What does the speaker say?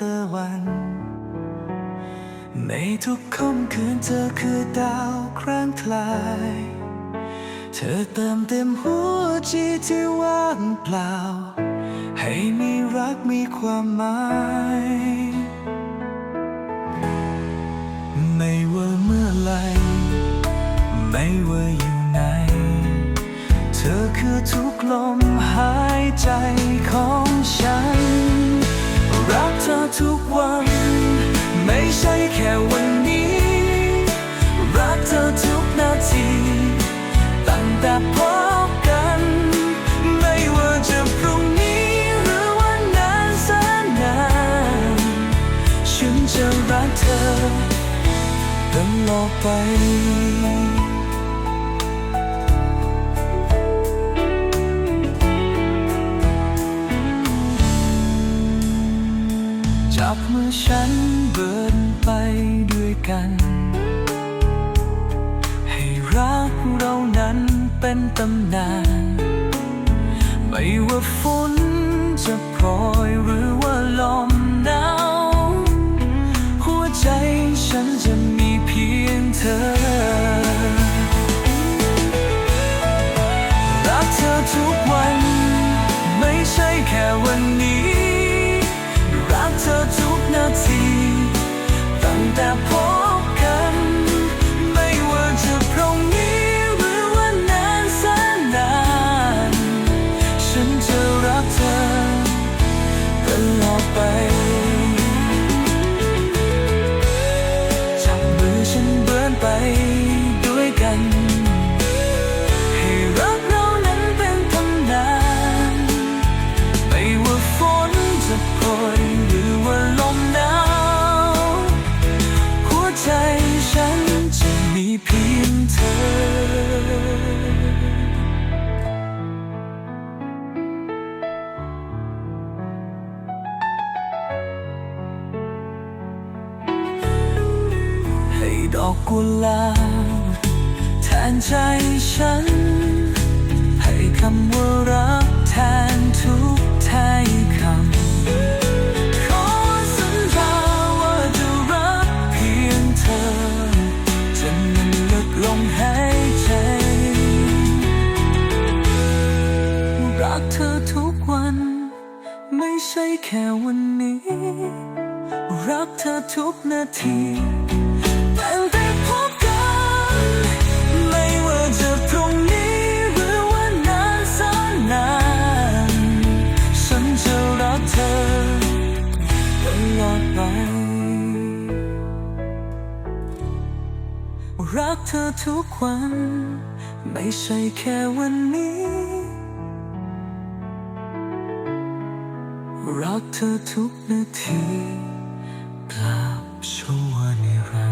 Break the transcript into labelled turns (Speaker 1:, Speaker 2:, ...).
Speaker 1: ตะวัน ในทุกค่ำคืนเธอคือดาวครั้งคลาย เธอเติมเต็มหัวใจที่ว่างเปล่า ให้มีรักมีความหมาย ไม่ว่าเมื่อไร ไม่ว่าอยู่ไหน เธอคือทุกลมหายใจ แค่วันนี้ รักเธอทุกนาที ตั้งแต่พบกัน ไม่ว่าจะพรุ่งนี้หรือวันนานแสนนานฉันจะรักเธอตลอดไป ตำนาน ไม่ว่าฝนจะโปรยหรือว่าลมหนาว หัวใจฉันจะมีเพียงเธอ รักเธอทุกวัน ไม่ใช่แค่วันนี้ ไป ดอกกุหลาบแทนใจฉัน ให้คำว่ารักแทนทุกท้ายคำขอสัญญาว่าจะรักเพียงเธอจนมันลึกลงหายใจ รักเธอทุกวัน ไม่ใช่แค่วันนี้ รักเธอทุกนาที อดไป รักเธอทุกวัน ไม่ใช่แค่วันนี้ รักเธอทุกนาที กลับชั่วนิรันดร์